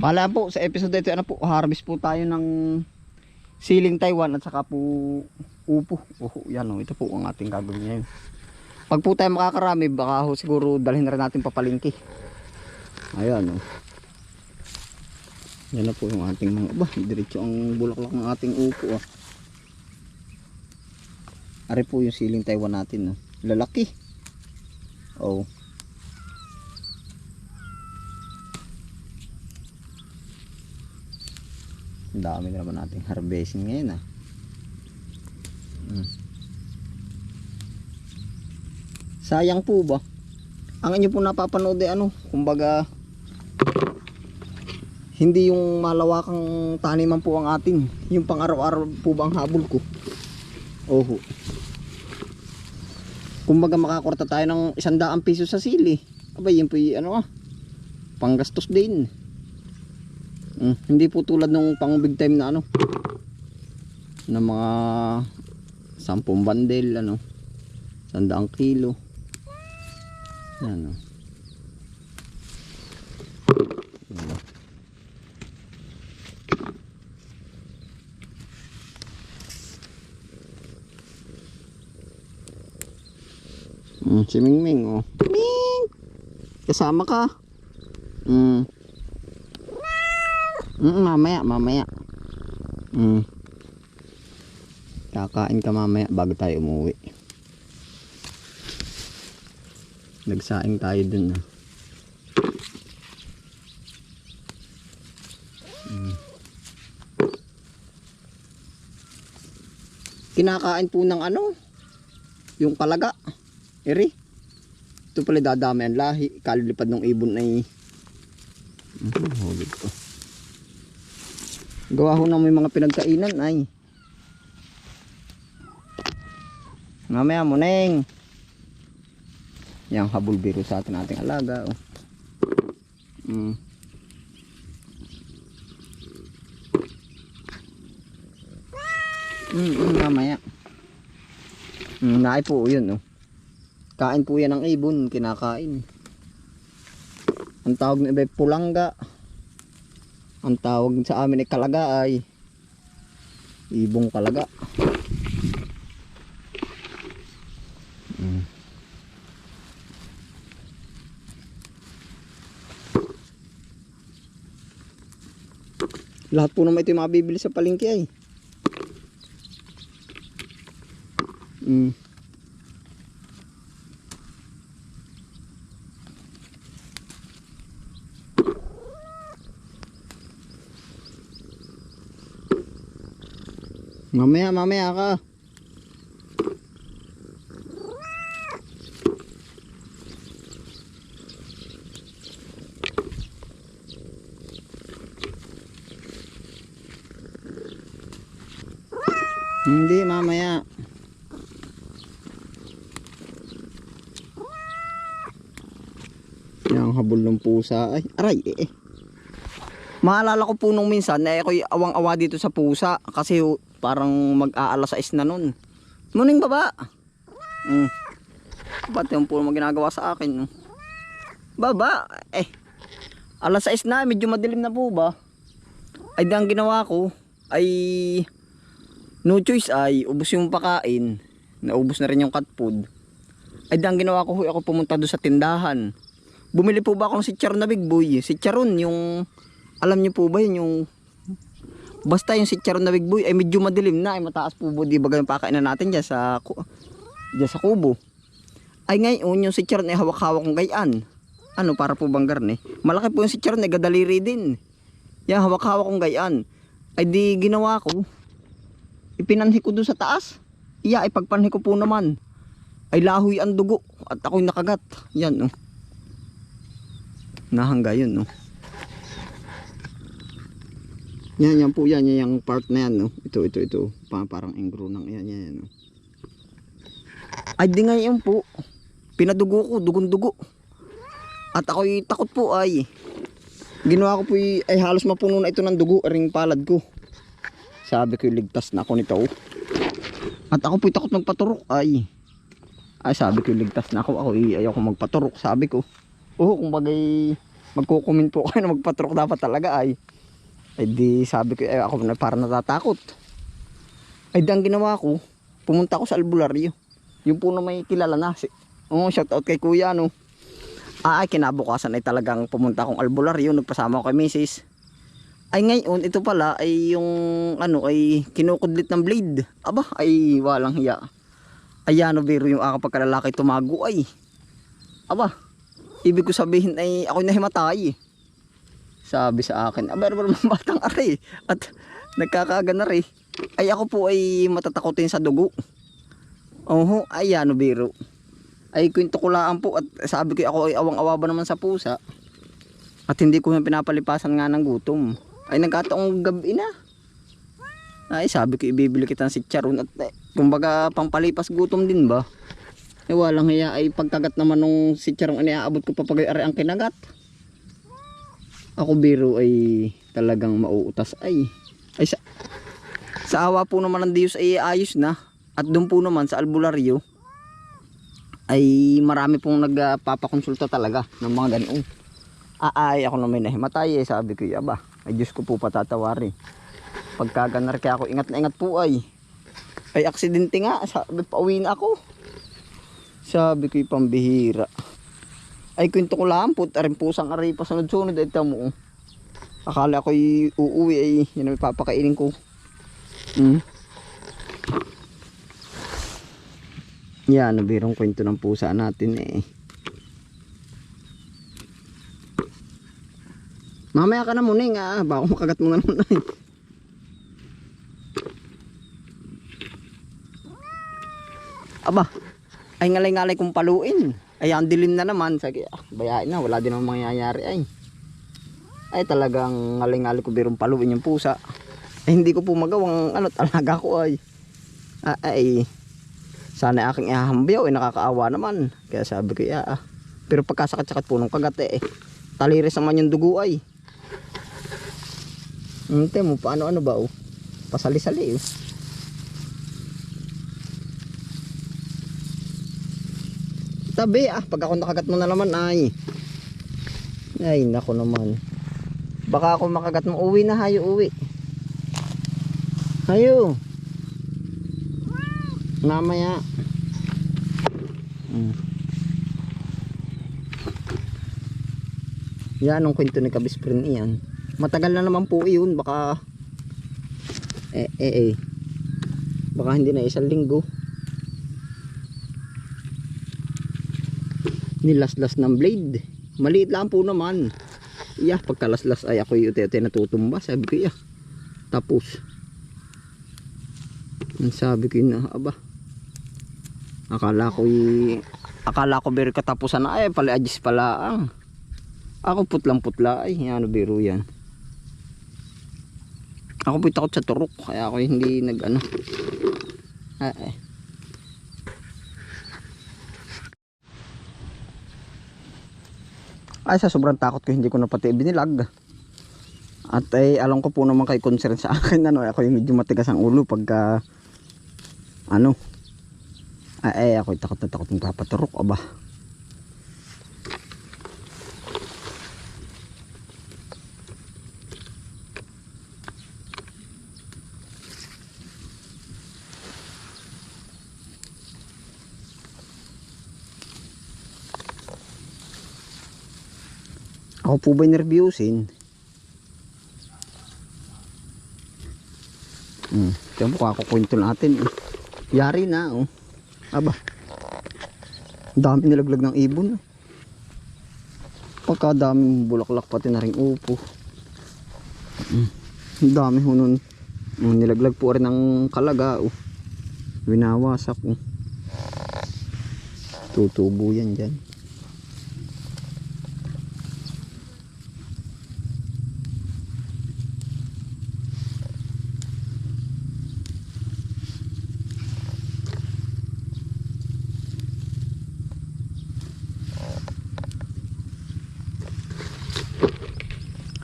Pala po sa episode ito ano po, harvest po tayo ng siling Taiwan at saka po upo. Oh, yan oh, ito po ang ating gagawin ngayon. Pag po tayo makakarami, baka ho siguro dalhin na rin natin papalingki. Ayan oh. Yan na po yung ating mga, ba, diretso ang bulaklak ng ating upo ah. Ari po yung siling Taiwan natin oh. Lalaki. Oh. Dami na naman nating harvesting ngayon ah. Mm. Sayang po ba? Ang inyo po napapanood ay ano, kumbaga hindi yung malawakang taniman po ang atin. Yung pang araw-araw po ba ang habol ko? Oho. Kumbaga makakorta tayo ng isandaang piso sa sili. Abay, yun po yung ano ah. Panggastos din. Mm, hindi po tulad nung pang big time na ano. Na mga 10 bandel ano. Sandaang kilo. Yan. Yan, oh. Mm, si Mingming oh. Ming! Kasama ka. Mm. Mm, mamaya, mamaya. Mm. Kakain ka mamaya bago tayo umuwi. Nagsaing tayo dun ah. Mm. Kinakain po ng ano? Yung kalaga. Eri. Ito pala dadami ang lahi. Kalilipad ng ibon ay Mhm, hulog ko. Gawa ho na may mga pinagkainan ay. Mamaya mo neng. Yang habol biro sa atin ating alaga. Oh. Mm. Mm, mm, mamaya. Mm, naay po yun oh. Kain po yan ng ibon, kinakain. Ang tawag na iba pulangga. Ang tawag sa amin ay kalaga ay ibong kalaga. Mm. Lahat po naman ito yung mabibili sa palengke ay. Mm. Mamaya, mamaya ka. Hindi, mamaya. Yung habol ng pusa. Ay, aray, eh. eh. Maalala ko po nung minsan na ako'y awang-awa dito sa pusa kasi parang mag-aalas 6 na nun. Muning baba. Mm. Ba't yung puro mga ginagawa sa akin? Baba. Eh. Alas 6 na. Medyo madilim na po ba? Ay ang ginawa ko ay no choice ay ubos yung pakain. Naubos na rin yung cat food. Ay ang ginawa ko ako pumunta doon sa tindahan. Bumili po ba ako ng si Char na big boy? Si Charon yung alam niyo po ba yun yung basta yung si Charon na big boy ay medyo madilim na ay mataas po ba di ba yung pakainan natin diyan sa diyan sa kubo. Ay ngayon yung si Charon ay hawak-hawak ng gayaan. Ano para po bang garne? Malaki po yung si Charon ay gadaliri din. Yan hawak-hawak ng gayaan. Ay di ginawa ko. Ipinanhi ko doon sa taas. Iya ay pagpanhi ko po naman. Ay lahoy ang dugo at ako'y nakagat. Yan oh. Nahangga yun oh. Yan, yan po yan, yan yung part na yan, no? Ito, ito, ito. Pa, parang engro ng yan, yan. No? Ay, di nga yan po. Pinadugo ko, dugon-dugo. At ako'y takot po ay. Ginawa ko po y- ay halos mapuno na ito ng dugo, aring palad ko. Sabi ko, ligtas na ako nito. oh. At ako po'y takot magpaturok ay. Ay, sabi ko, ligtas na ako. Ako, ay, ayaw ko magpaturok, sabi ko. Oo, kung bagay magkukumin po kayo na magpatrok dapat talaga ay. Ay di sabi ko, eh, ako na parang natatakot. Ay di ang ginawa ko, pumunta ako sa albularyo. Yung po na may kilala na. Si, oh, shout out kay kuya no. Ah, ay kinabukasan ay talagang pumunta akong albularyo, nagpasama ako kay misis. Ay ngayon, ito pala ay yung ano ay kinukudlit ng blade. Aba, ay walang hiya. Ayan, biro yung ako pagkalalaki tumago ay. Aba, ibig ko sabihin ay ako nahimatay. Sabi sa akin, aba, aba, aba, batang ari. At nagkakaga na rin. Ay ako po ay matatakotin sa dugo. Oho, ayan, biro. Ay kwento ko lang po at sabi ko ako ay awang-awa ba naman sa pusa. At hindi ko na pinapalipasan nga ng gutom. Ay nagkataong gabi na. Ay sabi ko ibibili kita ng sitcharon at eh, kumbaga pangpalipas gutom din ba? Eh walang hiya ay pagkagat naman nung sitcharon ay aabot ko pa pag ang kinagat. Ako biro ay talagang mauutas ay. Ay sa, sa awa po naman ng Diyos ay ayos na. At doon po naman sa albularyo ay marami pong nagpapakonsulta talaga ng mga ganun. Aay ako na may nahimatay eh. Sabi ko, aba, ay Diyos ko po patatawari. Pagka ganar kaya ako, ingat na ingat po ay. Ay aksidente nga, sabi pauwi na ako. Sabi ko, pambihira. Ay kwento ko lang po, aring pusang aray pa sunod-sunod ay tamo. Akala ko uuwi ay yun ang papakainin ko. Hmm. Yan, nabirong kwento ng pusa natin eh. Mamaya ka na muna nga, baka makagat mo na naman eh. Aba, ay ngalay-ngalay kong paluin. Ay, ang dilim na naman. Sige, ah, bayain na, wala din naman mangyayari ay. Ay, talagang ngalay-ngalay ko birong paluin yung pusa. Ay, hindi ko po magawang ano, talaga ko ay. Ah, ay, sana aking ihahambiyaw ay nakakaawa naman. Kaya sabi ko, ya, ah. Pero pagkasakit-sakit po nung kagat eh. Taliris naman yung dugo ay. Hintay mo, paano ano ba oh? Pasali-sali oh. Tabi ah, pag ako nakagat mo na naman ay. Ay, nako naman. Baka ako makagat mo uwi na hayo uwi. Hayo. Mamaya. Mm. Yan ang kwento ni Kabisprin iyan. Matagal na naman po iyon. Baka eh eh eh. Baka hindi na isang linggo. Nilaslas ng blade. Maliit lang po naman. Iya, pagkalaslas ay ako yung tete natutumba. Sabi ko, iya. Tapos. Ang sabi ko yun, aba. Akala ko y... Akala ko biro katapusan na ay pala adjust pala ang. Ako putlang putla ay ano biro yan. Ako po takot sa turok kaya ako hindi nag ano. Ay, ay. Ay sa sobrang takot ko hindi ko na pati binilag. At ay alam ko po naman kay concern sa akin ano ako yung medyo matigas ang ulo pagka ano ay, ay ako takot na takot ng papaturok aba ako po ba nervyusin hmm ito mo kakukwento natin eh. yari na oh Aba. Ang dami nilaglag ng ibon. ah. Pagkadaming bulaklak pati na rin upo. Mm. Ang dami ho nun. Oh, nilaglag po rin ng kalaga. Oh. Winawasak. Oh. Tutubo yan dyan.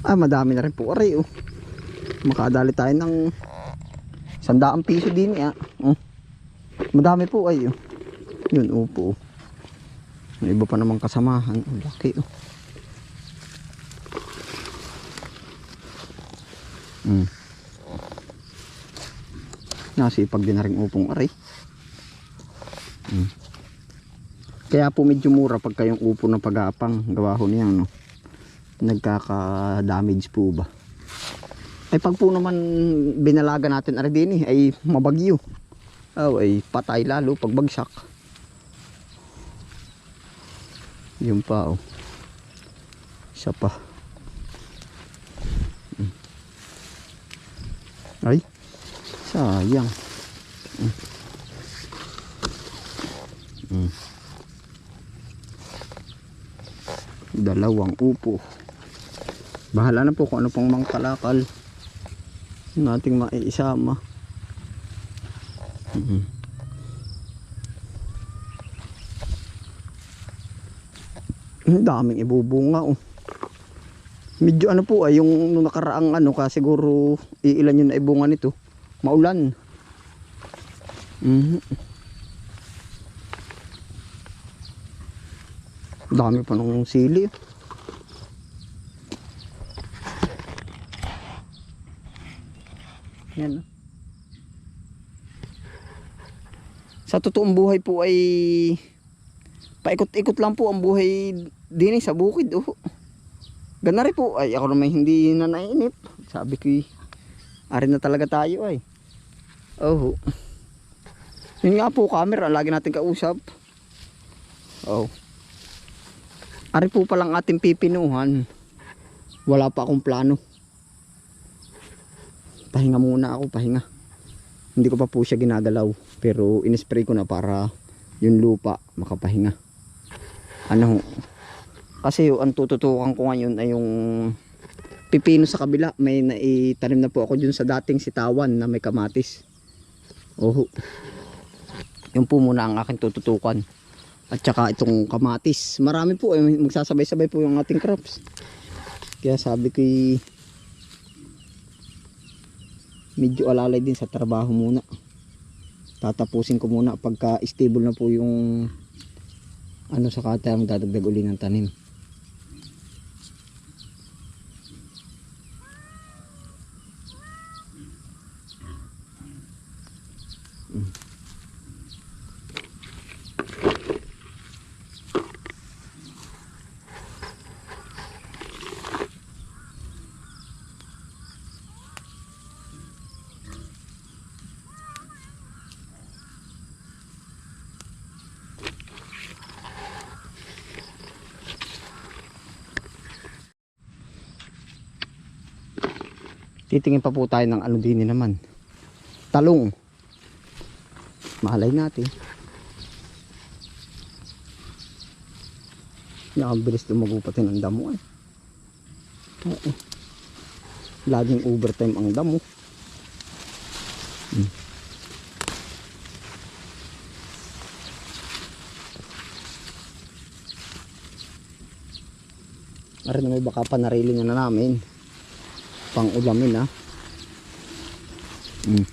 ah madami na rin po aray oh makadali tayo ng sandaang piso din eh oh. madami po ay oh. yun upo oh. may iba pa namang kasamahan oh, laki oh mm. nasipag din na rin upong aray mm. kaya po medyo mura pag kayong upo na pag-aapang gawa ho niya no Nagkaka-damage po ba. Ay pag po naman binalaga natin ari din eh, ay mabagyo. Oh, ay patay lalo pag bagsak. Yun pa oh. Isa pa. Mm. Ay, sayang. Mm. Mm. Dalawang upo. Bahala na po kung ano pang mga kalakal nating maiisama. Mm. Ang daming ibubunga oh. Medyo ano po ay yung nung nakaraang ano ka siguro iilan yun na ibunga nito. Maulan. Mhm. Dami pa nung sili. Yan. Sa totoong buhay po ay paikot-ikot lang po ang buhay din eh, sa bukid. Oh. Gana rin po. Ay ako naman hindi na nainip. Sabi ko eh, arin na talaga tayo ay. Oh. Yun nga po camera, lagi natin kausap. Oh. Ari po palang ating pipinuhan. Wala pa akong plano. Pahinga muna ako, pahinga. Hindi ko pa po siya ginagalaw. Pero inispray ko na para yung lupa makapahinga. Ano, kasi yung ang tututukan ko ngayon ay yung pipino sa kabila. May naitanim na po ako dun sa dating sitawan na may kamatis. Oho. Yung po muna ang aking tututukan. At saka itong kamatis. Marami po. Eh, magsasabay-sabay po yung ating crops. Kaya sabi ko medyo alalay din sa trabaho muna. Tatapusin ko muna pagka stable na po yung ano sa katayang dadagdag uli ng tanim. Titingin pa po tayo ng ano din naman. Talong. Malay natin. Nakabilis lumago pati ng damo eh. Oo. Laging overtime ang damo. Hmm. Aray na may baka pa nariling na namin pang ulamin ah. Mm.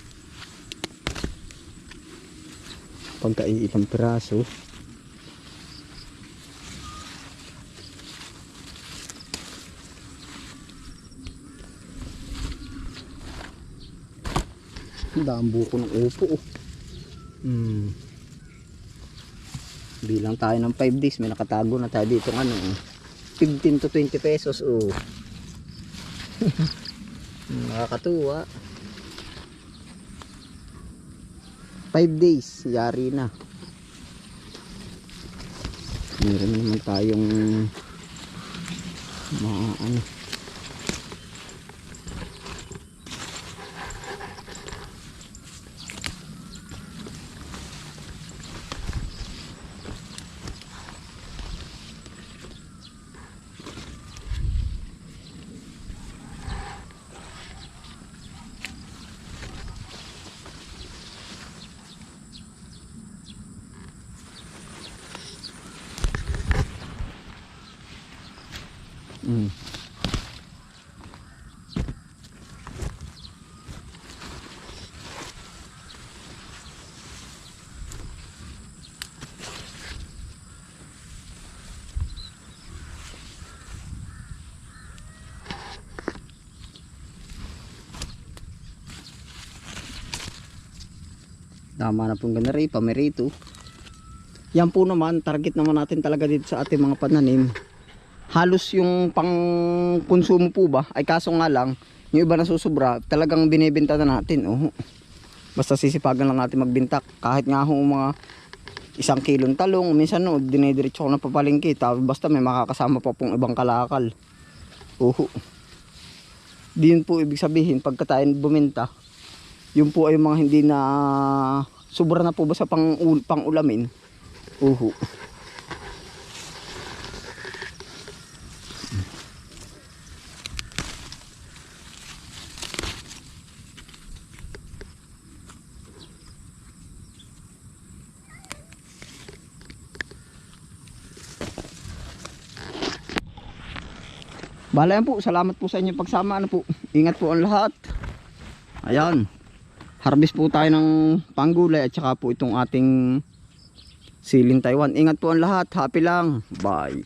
Pagka ilang piraso. Daan buko ng upo oh. Mm. Bilang tayo ng 5 days, may nakatago na tayo dito ng ano, oh. 15 to 20 pesos oh. Nakakatuwa. 5 days, yari na. Meron naman tayong mga ano. Mm. tama na pong ganari pamerito yan po naman target naman natin talaga dito sa ating mga pananim Halos yung pang konsumo po ba, ay kaso nga lang, yung iba na susubra, talagang binibenta na natin. Oh. Basta sisipagan lang natin magbintak. Kahit nga ho mga isang kilong talong, minsan no, dinidiretso ko na papalingki. Basta may makakasama pa pong ibang kalakal. Oho. Di yun po ibig sabihin, pagka tayo buminta, yun po ay mga hindi na sobra na po ba sa pang, pang ulamin. Oho. Bala yan po, salamat po sa inyong pagsama. Ano po, ingat po ang lahat. Ayan. Harvest po tayo ng panggulay at saka po itong ating siling Taiwan. Ingat po ang lahat. Happy lang. Bye.